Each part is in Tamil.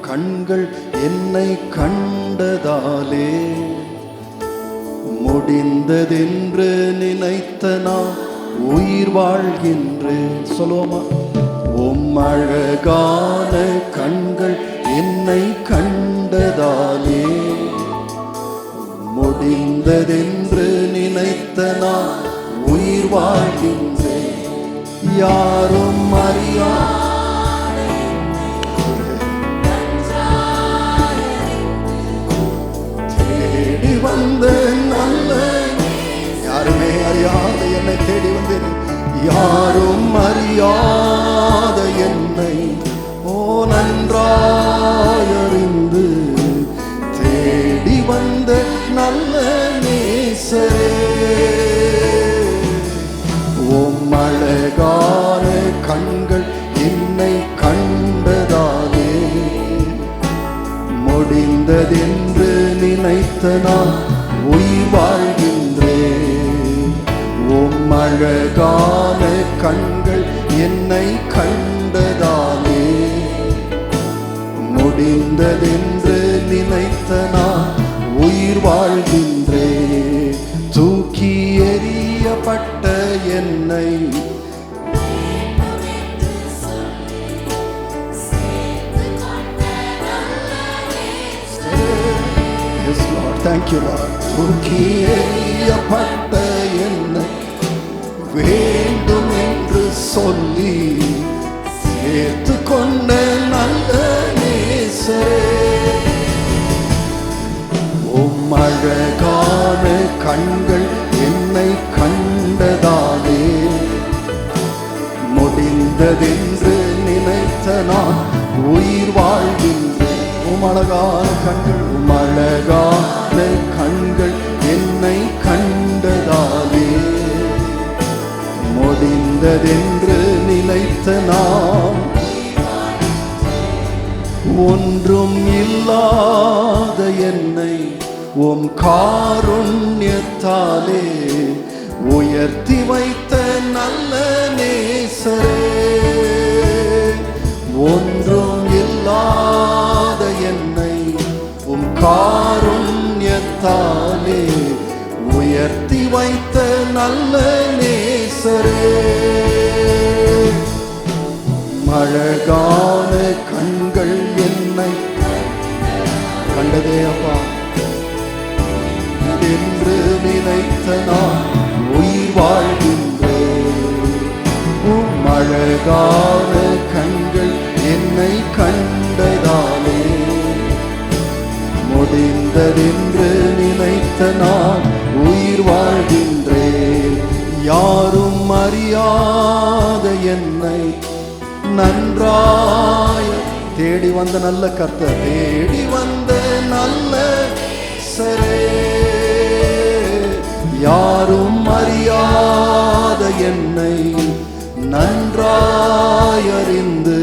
கண்கள் என்னை கண்டதாலே. முடிந்ததென்று நினைத்த நான் உயிர் வாழ்கின்றேன். சொல்லுவோமா உம் அழகான கண்கள் என்னை கண்டதாலே. முடிந்ததென்று நினைத்த நான் உயிர் வாழ்கின்றேன். யார் வந்த நல்ல யாருமே அறியாத என்னை தேடி வந்தேன். யாரும் அறியாத என்னை ஓ நன்றாயறிந்து தேடி வந்த நல்ல நேசரே. உம் அழகான கண்கள் என்னை நினைத்த நான் உயிர் வாழ்கின்றேன் உம் அழகான கண்கள் என்னை கண்டதாலே. முடிந்ததென்று நினைத்த நான் உயிர் வாழ்கின்றேன் தூக்கி எறியப்பட்ட என்னை தேங்க்யூ Lord. என்ன வேண்டும் என்று சொல்லி சேர்த்து கொண்ட நல்ல நேசரே கண்கள் என்னை கண்டதாலே முடிந்ததென்று நினைத்த நான் உயிர் வாழ்கின்றேன் உமழகான கண்கள் உம் கண்கள் என்னை கண்டதாலே. முடிந்ததென்று நிலைத்த நாம் ஒன்றும் இல்லாத என்னை உம் காருண்யத்தாலே உயர்த்தி வைத்த நல்ல நேசரே. உயர்த்தி வைத்த நல்ல நேசரே. அழகான கண்கள் என்னை கண்டதே அப்பா. என்று நினைத்த நான் உயிர் வாழ்கின்றேன். உம் அழகான கண்கள் என்னை கண்டதாலே. முடிந்ததென்று நினைத்த நான் உயிர் வாழ்கின்றேன். யாரும் அறியாத என்னை நன்றாய் தேடி வந்த நல்ல கர்த்தர். தேடி வந்த நல்ல சரே யாரும் அறியாத என்னை நன்றாய் அறிந்து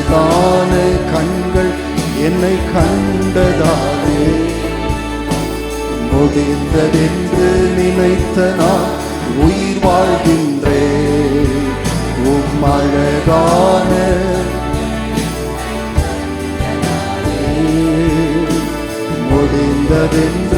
அழகான கண்கள் என்னை கண்டதாலே. முடிந்ததென்று நினைத்த நான் உயிர் வாழ்கின்றேன் உம் அழகான முடிந்ததென்று